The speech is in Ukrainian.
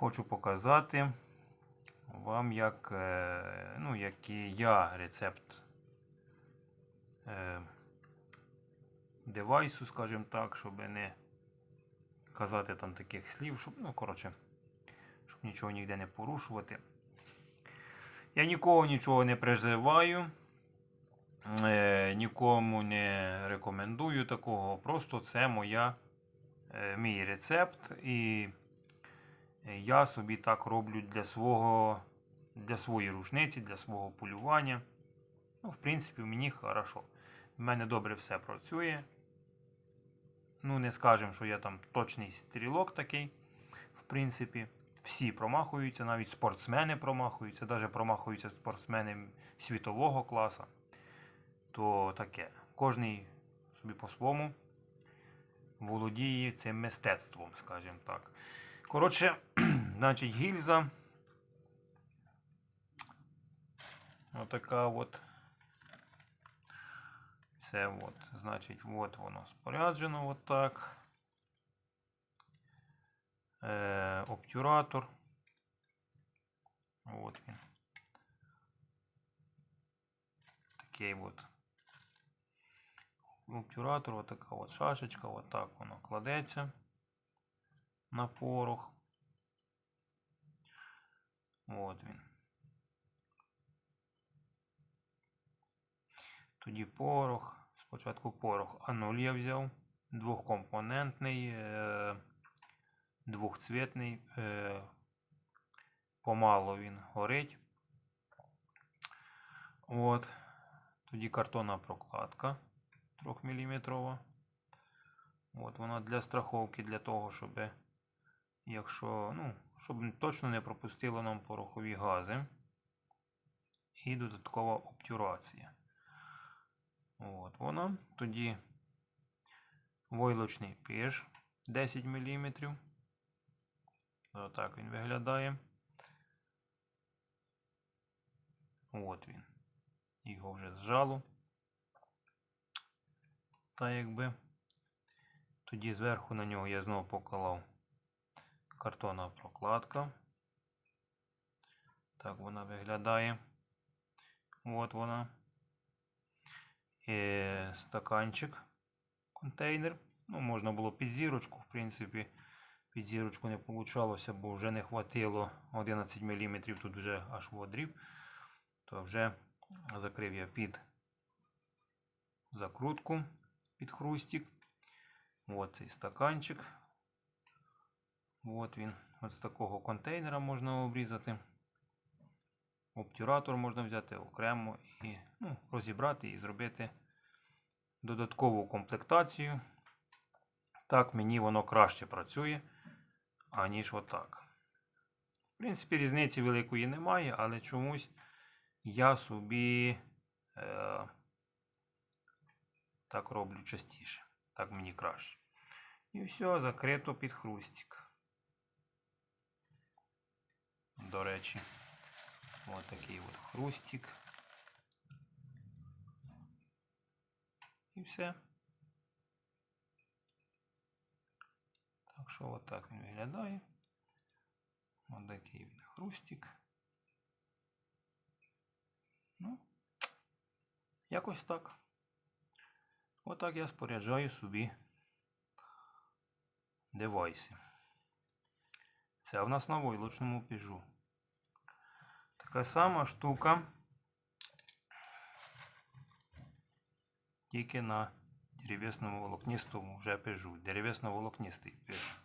хочу показати вам, як, е, ну, який я рецепт е, девайсу, скажімо так, щоб не казати там таких слів, щоб, ну, коротше, щоб нічого ніде не порушувати. Я нікого нічого не призиваю, е, нікому не рекомендую такого. Просто це моя, мій рецепт. І я собі так роблю для свого, для своєї рушниці, для свого полювання. Ну, в принципі, мені хорошо. В мене добре все працює. Ну, не скажемо, що я там точний стрілок такий. В принципі, всі промахуються, навіть спортсмени промахуються, навіть промахуються спортсмени світового класу. То таке. Кожний собі по-своєму володіє цим мистецтвом, скажімо так. Коротше, значить, гільза. Отака от. Це от, значить, от воно споряджено от так. Е, обтюратор. От він. Такий от. Обтюратор, от така от шашечка, от так воно кладеться на порох. От він. Тоді порох. Спочатку порох А0 я взяв. Двохкомпонентний, е, двохцвітний. Е, помало він горить. От. Тоді картонна прокладка 3 мм. От вона для страховки, для того, щоб якщо, ну, щоб точно не пропустило нам порохові гази. І додаткова обтюрація. От вона. Тоді войлочний піж 10 мм. Отак він виглядає. От він. Його вже зжало. Та якби. Тоді зверху на нього я знову поклав картонна прокладка. Так вона виглядає. От вона. І стаканчик, контейнер. Ну, можна було під зірочку, в принципі, під зірочку не вийшло, бо вже не хватило 11 мм, тут вже аж водрів. То вже закрив я під закрутку, під хрустик. Ось цей стаканчик. От він. От з такого контейнера можна обрізати. Обтюратор можна взяти окремо і ну, розібрати і зробити додаткову комплектацію. Так мені воно краще працює, аніж отак. В принципі, різниці великої немає, але чомусь я собі е, так роблю частіше. Так мені краще. І все, закрито під хрустик. До речі, ось такий от хрустик. І все. Так що от так він виглядає. Ось такий він хрустик. Ну, якось так. Отак я споряджаю собі девайси. Це в нас на войлочному піжу. Така сама штука. Тільки на дерев'ясному волокнистому вже пишу. Деревесно волокністий пиж.